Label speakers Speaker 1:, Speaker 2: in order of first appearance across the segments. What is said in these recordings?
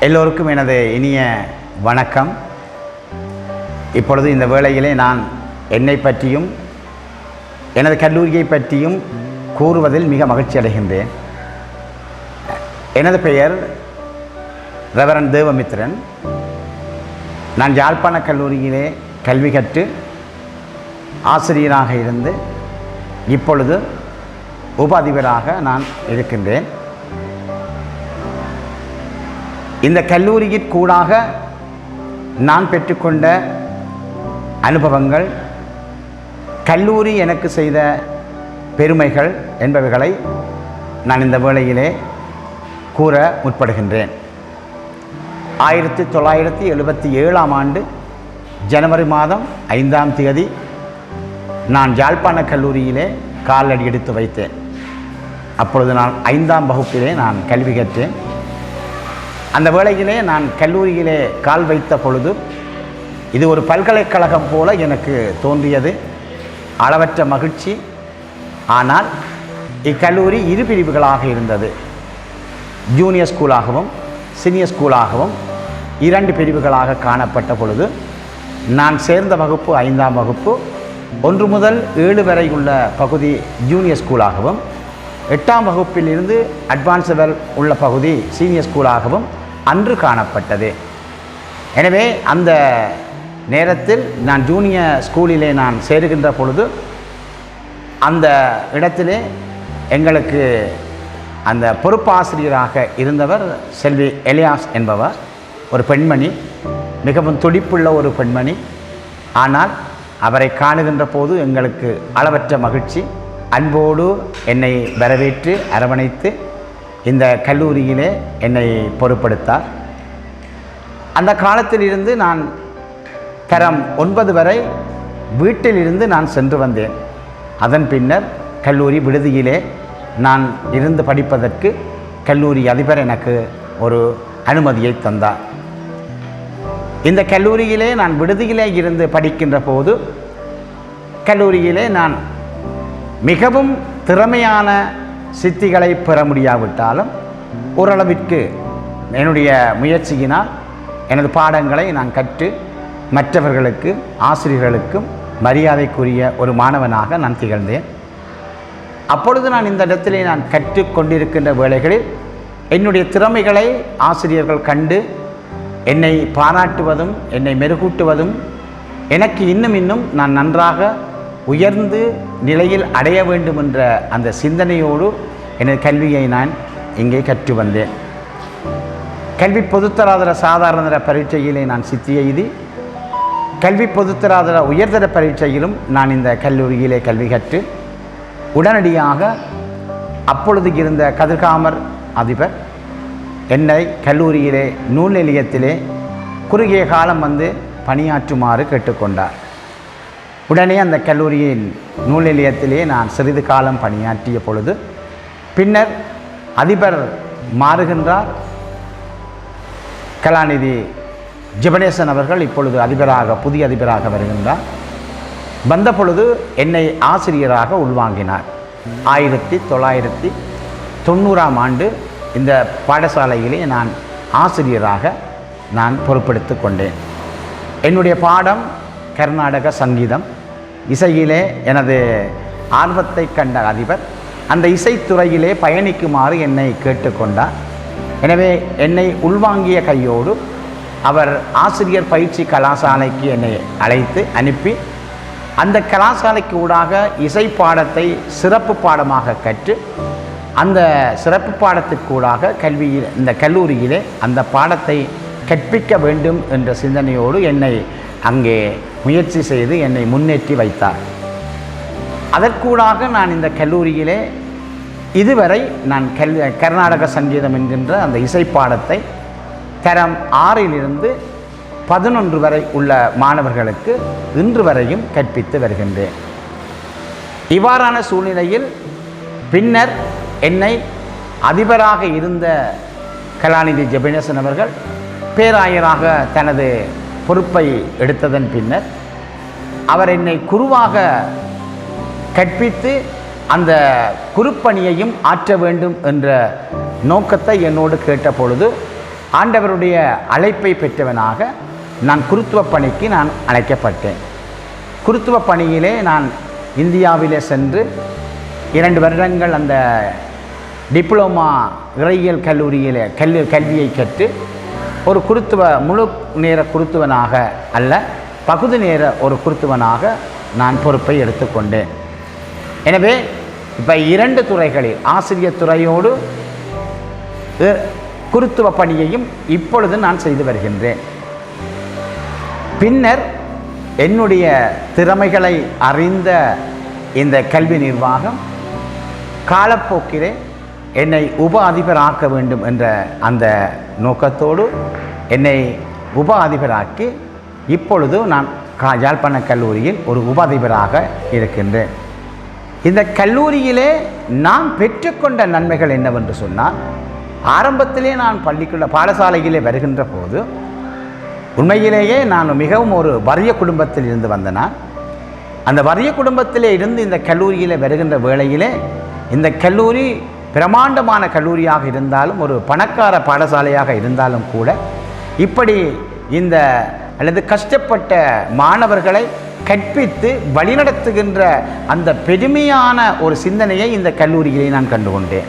Speaker 1: எல்லோருக்கும் எனது இனிய வணக்கம். இப்பொழுது இந்த வேளையிலே நான் என்னை பற்றியும் எனது கல்லூரியை பற்றியும் கூறுவதில் மிக மகிழ்ச்சி அடைகின்றேன். எனது பெயர் ரெவரன் தேவமித்ரன் நான் யாழ்ப்பாண கல்லூரியிலே கல்வி கற்று ஆசிரியராக இருந்து இப்பொழுது உபாதிபராக நான் இருக்கின்றேன். இந்த கல்லூரியில் கூடாக நான் பெற்றுக்கொண்ட அனுபவங்கள் கல்லூரி எனக்கு செய்த பெருமைகள் என்பவைகளை நான் இந்த வேளையிலே கூற முற்படுகின்றேன். ஆயிரத்தி தொள்ளாயிரத்தி எழுபத்தி ஏழாம் ஆண்டு ஜனவரி மாதம் ஐந்தாம் தேதி நான் யாழ்ப்பாண கல்லூரியிலே காலடி எடுத்து வைத்தேன். அப்பொழுது நான் ஐந்தாம் வகுப்பிலே நான் கல்வி கற்றேன். அந்த வேளையிலே நான் கல்லூரியிலே கால் வைத்த பொழுது இது ஒரு பல்கலைக்கழகம் போல எனக்கு தோன்றியது. அளவற்ற மகிழ்ச்சி. ஆனால் இக்கல்லூரி இரு பிரிவுகளாக இருந்தது. ஜூனியர் ஸ்கூலாகவும் சீனியர் ஸ்கூலாகவும் இரண்டு பிரிவுகளாக காணப்பட்ட பொழுது நான் சேர்ந்த வகுப்பு ஐந்தாம் வகுப்பு ஒன்று முதல் ஏழு வரை உள்ள பகுதி ஜூனியர் ஸ்கூலாகவும் எட்டாம் வகுப்பிலிருந்து அட்வான்ஸ் லெவல் உள்ள பகுதி சீனியர் ஸ்கூலாகவும் அன்று காணப்பட்டது. எனவே அந்த நேரத்தில் நான் ஜூனியர் ஸ்கூலிலே நான் சேருகின்ற பொழுது அந்த இடத்திலே எங்களுக்கு அந்த பொறுப்பாசிரியராக இருந்தவர் செல்வி எலியாஸ் என்பவர். ஒரு பெண்மணி மிகவும் துடிப்புள்ள ஒரு பெண்மணி. ஆனால் அவரை காணுகின்ற போது எங்களுக்கு அளவற்ற மகிழ்ச்சி அன்போடு என்னை வரவேற்று அரவணைத்து இந்த கல்லூரியிலே என்னை பொறுப்படுத்தார் அந்த காலத்தில் இருந்து நான் தரம் ஒன்பது வரை வீட்டிலிருந்து நான் சென்று வந்தேன். அதன் பின்னர் கல்லூரி விடுதியிலே நான் இருந்து படிப்பதற்கு கல்லூரி அதிபர் எனக்கு ஒரு அனுமதியை தந்தார். இந்த கல்லூரியிலே நான் விடுதியிலே இருந்து படிக்கின்ற போது கல்லூரியிலே நான் மிகவும் திறமையான சித்திகளை பெற முடியாவிட்டாலும் ஓரளவிற்கு என்னுடைய முயற்சியினால் எனது பாடங்களை நான் கற்று மற்றவர்களுக்கு ஆசிரியர்களுக்கும் மரியாதைக்குரிய ஒரு மாணவனாக நான் திகழ்ந்தேன். அப்பொழுது நான் இந்த இடத்திலே நான் கற்றுக்கொண்டிருக்கின்ற வேளைகளில் என்னுடைய திறமைகளை ஆசிரியர்கள் கண்டு என்னை பாராட்டுவதும் என்னை மெருகூட்டுவதும் எனக்கு இன்னும் இன்னும் நான் நன்றாக உயர்ந்து நிலையில் அடைய வேண்டும் என்ற அந்த சிந்தனையோடு எனது கல்வியை நான் இங்கே கற்று வந்தேன். கல்வி பொதுத்தராதர சாதாரண பரீட்சையிலே நான் சித்தி எழுதி கல்வி பொதுத்தராதர உயர்தர பரீட்சையிலும் நான் இந்த கல்லூரியிலே கல்வி கற்று. உடனடியாக அப்பொழுது இருந்த கதிர்காமர் அதிபர் என்னை கல்லூரியிலே நூல் நிலையத்திலே குறுகிய காலம் வந்து பணியாற்றுமாறு கேட்டுக்கொண்டார். உடனே அந்த கல்லூரியின் நூல் நிலையத்திலே நான் சிறிது காலம் பணியாற்றிய பொழுது பின்னர் அதிபர் மாறுகின்றார். கலாநிதி ஜெபனேசன் அவர்கள் இப்பொழுது அதிபராக புதிய அதிபராக வருகின்றார். வந்த பொழுது என்னை ஆசிரியராக உள்வாங்கினார். ஆயிரத்தி தொள்ளாயிரத்தி தொண்ணூறாம் ஆண்டு இந்த பாடசாலையிலே நான் ஆசிரியராக நான் பொறுப்பெடுத்து கொண்டேன். என்னுடைய பாடம் கர்நாடக சங்கீதம். இசையிலே எனது ஆர்வத்தை கண்ட அதிபர் அந்த இசைத்துறையிலே பயணிக்குமாறு என்னை கேட்டுக்கொண்டார். எனவே என்னை உள்வாங்கிய கையோடு அவர் ஆசிரியர் பயிற்சி கலாசாலைக்கு என்னை அழைத்து அனுப்பி அந்த கலாசாலைக்கு ஊடாக இசை பாடத்தை சிறப்பு பாடமாக கற்று அந்த சிறப்பு பாடத்திற்கூடாக கல்வியில் இந்த கல்லூரியிலே அந்த பாடத்தை கற்பிக்க வேண்டும் என்ற சிந்தனையோடு என்னை அங்கே முயற்சி செய்து என்னை முன்னேற்றி வைத்தார். அதற்கூடாக நான் இந்த கல்லூரியிலே இதுவரை நான் கல் கர்நாடக சங்கீதம் என்கின்ற அந்த இசை பாடத்தை தரம் ஆறிலிருந்து பதினொன்று வரை உள்ள மாணவர்களுக்கு இன்று வரையும் கற்பித்து வருகின்றேன். இவ்வாறான சூழ்நிலையில் பின்னர் என்னை அதிபராக இருந்த கலாநிதி ஜெபினேசன் அவர்கள் பேராயராக தனது பொறுப்பை எடுத்ததன் பின்னர் அவர் என்னை குருவாக கற்பித்து அந்த குருப்பணியையும் ஆற்ற வேண்டும் என்ற நோக்கத்தை என்னோடு கேட்ட பொழுது ஆண்டவருடைய அழைப்பை பெற்றவனாக நான் குருத்துவ பணிக்கு நான் அழைக்கப்பட்டேன். குருத்துவ பணியிலே நான் இந்தியாவிலே சென்று இரண்டு வருடங்கள் அந்த டிப்ளோமா இறையியல் கல்லூரியில் கல்வி கல்வியை கற்று ஒரு குருத்துவ முழு நேர குருத்துவனாக அல்ல பகுதி நேர ஒரு குருத்துவனாக நான் பொறுப்பை எடுத்துக்கொண்டேன். எனவே இப்போ இரண்டு துறைகளில் ஆசிரியர் துறையோடு குருத்துவ பணியையும் இப்பொழுது நான் செய்து வருகின்றேன். பின்னர் என்னுடைய திறமைகளை அறிந்த இந்த கல்வி நிர்வாகம் காலப்போக்கிலே என்னை உப அதிபராக்க வேண்டும் என்ற அந்த நோக்கத்தோடு என்னை உப அதிபராக்கி இப்பொழுது நான் கா யாழ்ப்பாண கல்லூரியில் ஒரு உப அதிபராக இருக்கின்றேன். இந்த கல்லூரியிலே நான் பெற்றுக்கொண்ட நன்மைகள் என்னவென்று சொன்னால் ஆரம்பத்திலே நான் பள்ளிக்குள்ள பாடசாலையிலே வருகின்ற போது உண்மையிலேயே நான் மிகவும் ஒரு வறிய குடும்பத்தில் இருந்து வந்த நான். அந்த வறிய குடும்பத்திலே இருந்து இந்த கல்லூரியில் வருகின்ற வேளையிலே இந்த கல்லூரி பிரமாண்டமான கல்லூரியாக இருந்தாலும் ஒரு பணக்கார பாடசாலையாக இருந்தாலும் கூட இப்படி இந்த அல்லது கஷ்டப்பட்ட மாணவர்களை கற்பித்து வழிநடத்துகின்ற அந்த பெருமையான ஒரு சிந்தனையை இந்த கல்லூரியிலே நான் கண்டுகொண்டேன்.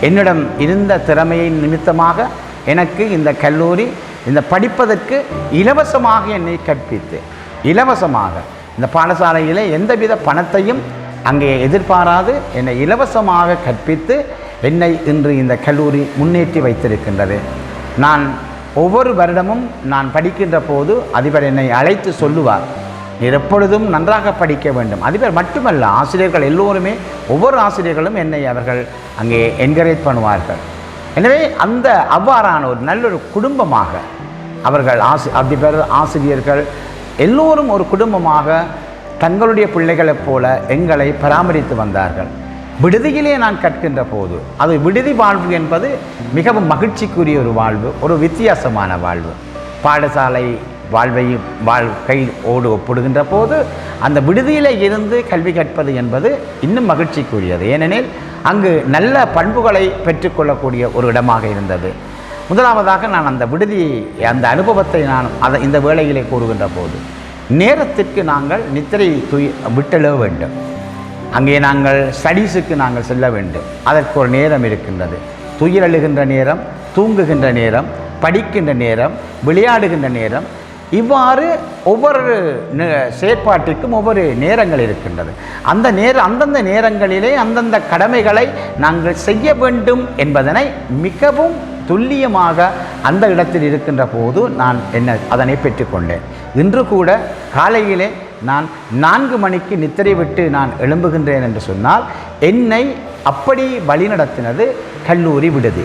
Speaker 1: என்னிடம் இருந்த திறமையின் நிமித்தமாக எனக்கு இந்த கல்லூரி இந்த படிப்பதற்கு இலவசமாக என்னை கற்பித்து இலவசமாக இந்த பாடசாலையில் எந்தவித பணத்தையும் அங்கே எதிர்பாராது என்னை இலவசமாக கற்பித்து என்னை இன்று இந்த கல்லூரி முன்னேற்றி வைத்திருக்கின்றது. நான் ஒவ்வொரு வருடமும் நான் படிக்கின்ற போது அதிபர் என்னை அழைத்து சொல்லுவார் எப்பொழுதும் நன்றாக படிக்க வேண்டும். அதிபர் மட்டுமல்ல ஆசிரியர்கள் எல்லோருமே ஒவ்வொரு ஆசிரியர்களும் என்னை அவர்கள் அங்கே என்கரேஜ் பண்ணுவார்கள். எனவே அந்த அவ்வாறான ஒரு நல்ல ஒரு குடும்பமாக அவர்கள் ஆசி அதிபர் ஆசிரியர்கள் எல்லோரும் ஒரு குடும்பமாக தங்களுடைய பிள்ளைகளைப் போல எங்களை பராமரித்து வந்தார்கள். விடுதியிலே நான் கற்கின்ற போது அது விடுதி வாழ்வு என்பது மிகவும் மகிழ்ச்சிக்குரிய ஒரு வாழ்வு ஒரு வித்தியாசமான வாழ்வு. பாடசாலை வாழ்வையும் வாழ்க்கை ஓடு ஒப்பிடுகின்ற போது அந்த விடுதியில் இருந்து கல்வி கற்பது என்பது இன்னும் மகிழ்ச்சிக்குரியது. ஏனெனில் அங்கு நல்ல பண்புகளை பெற்றுக்கொள்ளக்கூடிய ஒரு இடமாக இருந்தது. முதலாவதாக நான் அந்த விடுதி அந்த அனுபவத்தை நான் அதை இந்த வேளையிலே கூறுகின்ற போது நேரத்திற்கு நாங்கள் நித்திரை துய் விட்டெழ வேண்டும். அங்கே நாங்கள் ஸ்டடீஸுக்கு நாங்கள் செல்ல வேண்டும். அதற்கு ஒரு நேரம் இருக்கின்றது. துயிலழுகின்ற நேரம் தூங்குகின்ற நேரம் படிக்கின்ற நேரம் விளையாடுகின்ற நேரம் இவ்வாறு ஒவ்வொரு நே- செயற்பாட்டிற்கும் ஒவ்வொரு நேரங்கள் இருக்கின்றது. அந்த நேர அந்தந்த நேரங்களிலே அந்தந்த கடமைகளை நாங்கள் செய்ய வேண்டும் என்பதனை மிகவும் துல்லியமாக அந்த இடத்தில் இருக்கின்ற போது நான் என்ன அதனை பெற்றுக்கொண்டேன். இன்று கூட காலையிலே நான் நான்கு மணிக்கு நித்திரை விட்டு நான் எழும்புகின்றேன் என்று சொன்னால் என்னை அப்படி வழிநடத்தினது கல்லூரி விடுதி.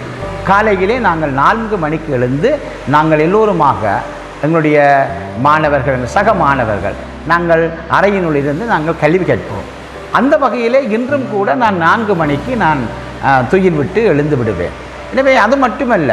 Speaker 1: காலையிலே நாங்கள் நான்கு மணிக்கு எழுந்து நாங்கள் எல்லோருமாக எங்களுடைய மாணவர்கள் எங்கள் சக மாணவர்கள் நாங்கள் அறையினுள் இருந்து நாங்கள் கல்வி கற்போம் அந்த வகையிலே இன்றும் கூட நான் நான்கு மணிக்கு நான் துயில் விட்டு எழுந்து விடுவேன். எனவே அது மட்டுமல்ல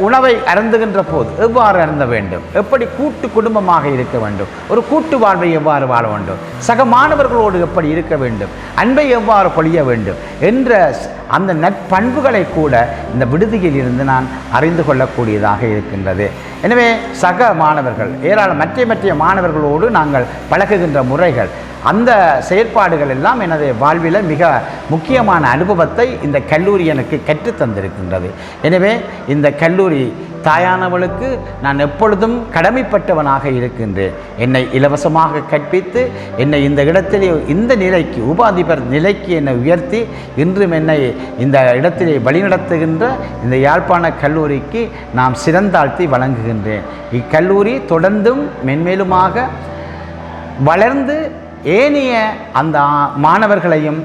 Speaker 1: உணவை அருந்துகின்ற போது எவ்வாறு அருந்த வேண்டும்? எப்படி கூட்டு குடும்பமாக இருக்க வேண்டும்? ஒரு கூட்டு வாழ்வை எவ்வாறு வாழ வேண்டும்? சக மாணவர்களோடு எப்படி இருக்க வேண்டும்? அன்பை எவ்வாறு பொழிய வேண்டும்? என்ற அந்த நற்பண்புகளை கூட இந்த விடுதியில் இருந்து நான் அறிந்து கொள்ளக்கூடியதாக இருக்கின்றது. எனவே சக மாணவர்கள் ஏராளம் மற்ற மற்ற மாணவர்களோடு நாங்கள் பழகுகின்ற முறைகள் அந்த செயற்பாடுகள் எல்லாம் எனது வாழ்வில் மிக முக்கியமான அனுபவத்தை இந்த கல்லூரி எனக்கு கற்றுத் தந்திருக்கின்றது எனவே இந்த கல்லூரி தாயானவளுக்கு நான் எப்பொழுதும் கடமைப்பட்டவனாக இருக்கின்றேன். என்னை இலவசமாக கற்பித்து என்னை இந்த இடத்திலே இந்த நிலைக்கு உபாதிபர் நிலைக்கு என்னை உயர்த்தி இன்றும் என்னை இந்த இடத்திலே வழிநடத்துகின்ற இந்த யாழ்ப்பாண கல்லூரிக்கு நாம் சிறந்தாழ்த்தி வழங்குகின்றேன். இக்கல்லூரி தொடர்ந்தும் மென்மேலுமாக வளர்ந்து ஏனைய அந்த மாணவர்களையும்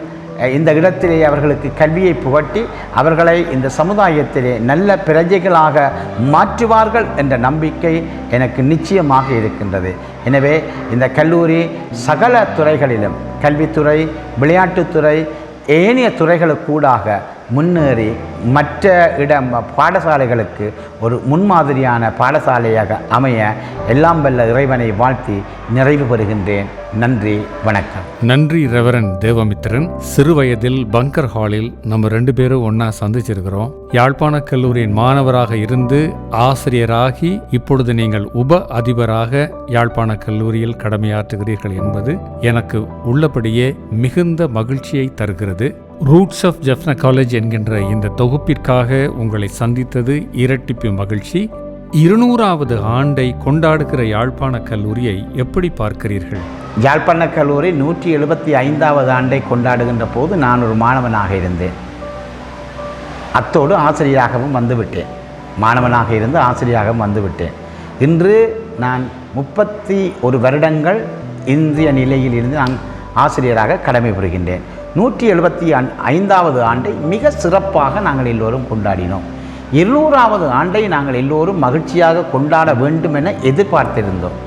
Speaker 1: இந்த இடத்திலே அவர்களுக்கு கல்வியை புகட்டி அவர்களை இந்த சமுதாயத்திலே நல்ல பிரஜைகளாக மாற்றுவார்கள் என்ற நம்பிக்கை எனக்கு நிச்சயமாக இருக்கின்றது. எனவே இந்த கல்லூரி சகல துறைகளிலும் கல்வித்துறை விளையாட்டுத்துறை ஏனைய துறைகளுக்கூடாக முன்னேறி மற்ற இடம் பாடசாலைகளுக்கு ஒரு முன்மாதிரியான பாடசாலையாக அமைய எல்லாம் வல்ல இறைவனை வாழ்த்தி நிறைவு பெறுகின்றேன். நன்றி வணக்கம்.
Speaker 2: நன்றி ரெவரன் தேவமித்திரன். சிறுவயதில் பங்கர் ஹாலில் நம்ம ரெண்டு பேரும் ஒன்றா சந்திச்சிருக்கிறோம். யாழ்ப்பாண கல்லூரியின் மாணவராக இருந்து ஆசிரியராகி இப்பொழுது நீங்கள் உப அதிபராக யாழ்ப்பாண கல்லூரியில் கடமையாற்றுகிறீர்கள் என்பது எனக்கு உள்ளபடியே மிகுந்த மகிழ்ச்சியை தருகிறது. ரூட்ஸ் ஆஃப் ஜெஃப்னா காலேஜ் என்கின்ற இந்த தொகுப்பிற்காக உங்களை சந்தித்தது இரட்டிப்பு மகிழ்ச்சி. இருநூறாவது ஆண்டை கொண்டாடுகிற யாழ்ப்பாண கல்லூரியை எப்படி பார்க்கிறீர்கள்?
Speaker 1: யாழ்ப்பாண கல்லூரி நூற்றி எழுபத்தி ஐந்தாவது ஆண்டை கொண்டாடுகின்ற போது நான் ஒரு மாணவனாக இருந்தேன். அத்தோடு ஆசிரியராகவும் வந்துவிட்டேன். மாணவனாக இருந்து ஆசிரியராகவும் வந்துவிட்டேன். இன்று நான் முப்பத்தி ஒரு வருடங்கள் இந்திய நிலையில் இருந்து நான் ஆசிரியராக கடமை புரிகின்றேன் நூற்றி எழுபத்தி ஐந்தாவது ஆண்டை மிக சிறப்பாக நாங்கள் எல்லோரும் கொண்டாடினோம். இருநூறாவது ஆண்டை நாங்கள் எல்லோரும் மகிழ்ச்சியாக கொண்டாட வேண்டும் என எதிர்பார்த்திருந்தோம்.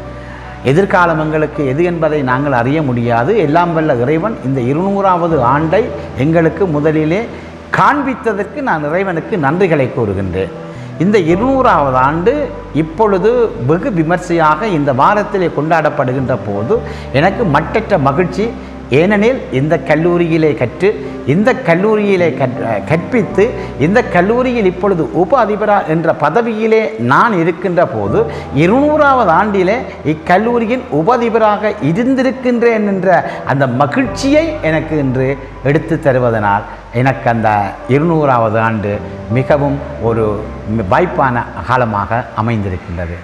Speaker 1: எதிர்காலம் எங்களுக்கு எது என்பதை நாங்கள் அறிய முடியாது. எல்லாம் வல்ல இறைவன் இந்த இருநூறாவது ஆண்டை எங்களுக்கு முதலிலே காண்பித்ததற்கு நான் இறைவனுக்கு நன்றிகளை கூறுகின்றேன். இந்த இருநூறாவது ஆண்டு இப்பொழுது வெகு விமர்சையாக இந்த வாரத்திலே கொண்டாடப்படுகின்ற போது எனக்கு மட்டற்ற மகிழ்ச்சி ஏனெனில் இந்த கல்லூரியிலே கற்று இந்த கல்லூரியிலே கற் கற்பித்து இந்த கல்லூரியில் இப்பொழுது உப அதிபரா என்ற பதவியிலே நான் இருக்கின்ற போது இருநூறாவது ஆண்டிலே இக்கல்லூரியின் உப அதிபராக இருந்திருக்கின்றேன் என்ற அந்த மகிழ்ச்சியை எனக்கு இன்று எடுத்து தருவதனால் எனக்கு அந்த இருநூறாவது ஆண்டு மிகவும் ஒரு வாய்ப்பான காலமாக அமைந்திருக்கின்றது.